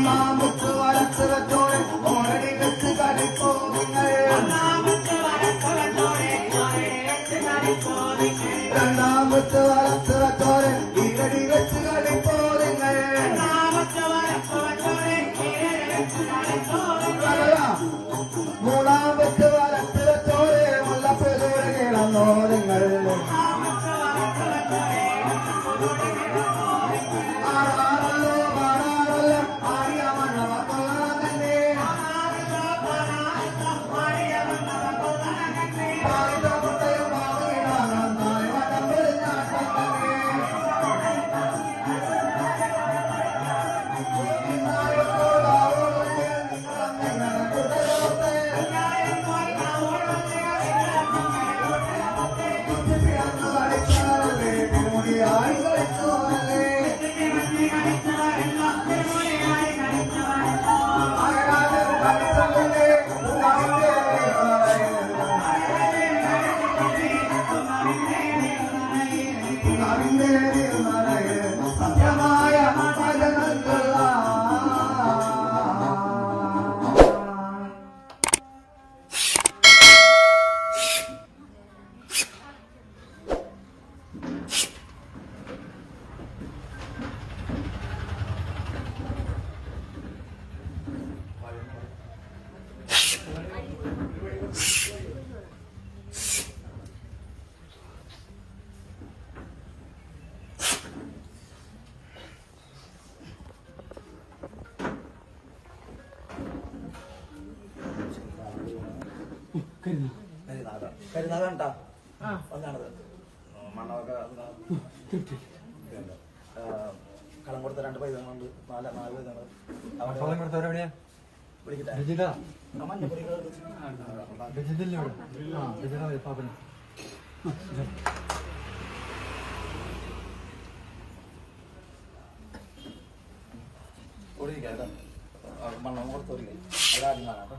அண்ணாமுத்து வளர்த்தவற்றோடு உனடி வெத்து தடுப்போதுங்கள் அண்ணாமுத்து வளர்த்தவற்றோடு இடடி வெத்து தடுப்போதுங்கள் மூணாம்பத்து வளர்த்தவற்றோடு முல்லப்பெருகிழந்தோதுங்கள் കരുനാഗണ്ട? ഒന്നാണത്. മണ്ണൊക്കെ കളം കൊടുത്ത രണ്ട് പൈതങ്ങളുണ്ട് നാല് നാല് പൈതങ്ങൾ കളം കൊടുത്തവരെവിടെയാ വിളിക്കട്ടെ. രജിത ആ മഞ്ഞപ്പൊടികൾ രജിതല്ലേ ഇവിടെ ആ രജിത മതി പാപ്പന് ഓടിയിരിക്കാം കേട്ടോ മണ്ണം കൊടുത്തോരിക്കാം അതാദ്യം കാണാം കേട്ടോ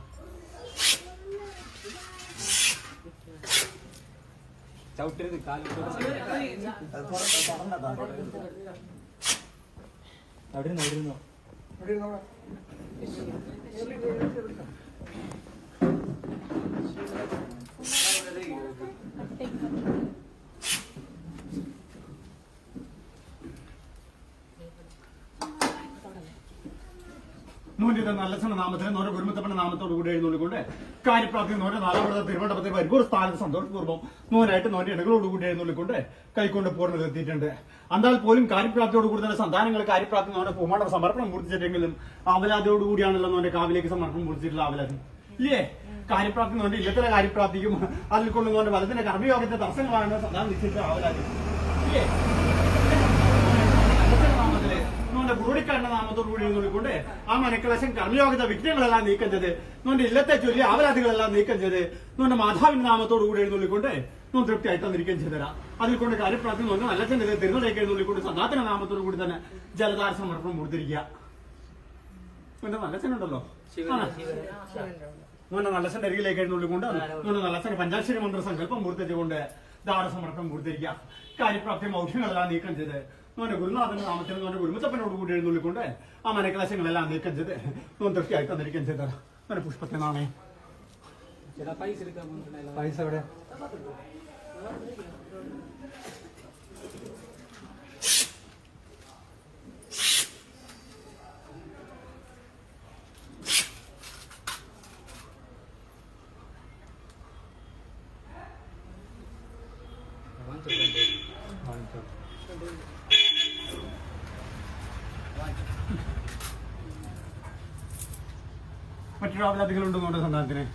ചവിട്ടരുത് കാലിട്ട് അത് തുറന്ന് തുറന്നിട്ടാ തുടരുന്നത് അവിടെ ഇരുന്നോ അവിടെ ഇരുന്നോ നൂന്റെ നല്ലസന നാമത്തിന് നോരെ ഗുരുമത്തപ്പന്റെ നാമത്തോട് കൂടി എഴുന്നള്ളിക്കൊണ്ട് കാര്യപ്രാപ്തി നോരെ നാലാമത്തെ തിരുവനന്തപുരത്തെ വരുമ്പോൾ സ്ഥാനത്ത് സന്തോഷപൂർവം നൂനായിട്ട് ഇടകളോട് കൂടി എഴുന്നള്ളിക്കൊണ്ട് കൈക്കൊണ്ട് പൂർണ എത്തിയിട്ടുണ്ട് എന്നാൽ പോലും കാര്യപ്രാപ്തിയോട് കൂടി തന്നെ സന്താനങ്ങൾ കാര്യപ്രാപ്തി നോന്റെ പൂമാണ സമർപ്പണം പൂർത്തിച്ചിട്ടെങ്കിലും ആവലാതിയോട് കൂടിയാണല്ലോ നോന്റെ കാവിലേക്ക് സമർപ്പണം പൂർത്തിച്ചിട്ടുള്ള ആവലാതി. ഇല്ലേ? കാര്യപ്രാപ്തി നോന്റെ ഇല്ലത്തിലെ കാര്യപ്രാപ്തിക്കും അതിൽ കൊണ്ട് നോന്റെ വലത്തിന്റെ കർമ്മയോഗത്തെ തടസ്സങ്ങളാണ് സന്താനം നിശ്ചയിച്ച ആവലാതി. ഇല്ലേ? നാമത്തിൽ നോന്റെ ഗുരുടിക്കാരന്റെ നാമത്തോടുകൂടി കൂടി എഴുന്നള്ളിക്കൊണ്ട് ആ മനക്കലശം കർമ്മയോഗത്തെ വിഘ്നങ്ങളെല്ലാം നീക്കം ചെയ്ത് നോന്റെ ഇല്ലത്തെ ചൊല്ലി ആവലാദികളെല്ലാം നീക്കം ചെയ്ത് നോന്റെ മാതാവിന്റെ നാമത്തോടുകൂടി കൂടി നോ തൃപ്തിയായി തൃപ്തിയായിട്ട് തന്നിരിക്കുകയും ചെയ്തരാ അതിൽ കൊണ്ട് കാര്യപ്രാപ്തി നോക്കി നല്ല ചെന്നത് തിരുനടയ്ക്ക് എഴുന്നള്ളിക്കൊണ്ട് സദാത്തിന്റെ നാമത്തോടു കൂടി തന്നെ ജലധാര സമർപ്പണം കൊടുത്തിരിക്കുക. നോന്റെ നല്ലച്ചനുണ്ടല്ലോ? നോന്റെ നല്ലച്ചന്റെ അരികിലേക്ക് എഴുന്നള്ളിക്കൊണ്ട് നോന്റെ നല്ലച്ചന് പഞ്ചാക്ഷരി മന്ത്ര സങ്കല്പം പൂർത്തിച്ചുകൊണ്ട് ദാരസമർപ്പണം കൊടുത്തിരിക്കുക. കാര്യപ്രാപ്തി മൗഢ്യങ്ങളെല്ലാം നീക്കം ചെയ്ത് ಅವನ ಗುರುನಾಥನ ರಾಮಚಂದ್ರ ಅವನ ಗುರು ಮುತ್ತಪ್ಪನೋಡು ಕೂಡ ಎಳ್ದುಳ್ಳಿಕೊಂಡೆ ಆ ಮನೆ ಕೆಲಸಗಳೆಲ್ಲ ಅಂದಿರ್ಕೆ ಜೊತೆ ಒಂದು ತೃಪ್ತಿ പുഷ്പത്തെ ಅಂದಿರ್ಕೆ പൈസ ಮನೆ Thank you. മറ്റൊരു ആവലാതികളുണ്ടോ നമ്മുടെ സന്താനത്തിന്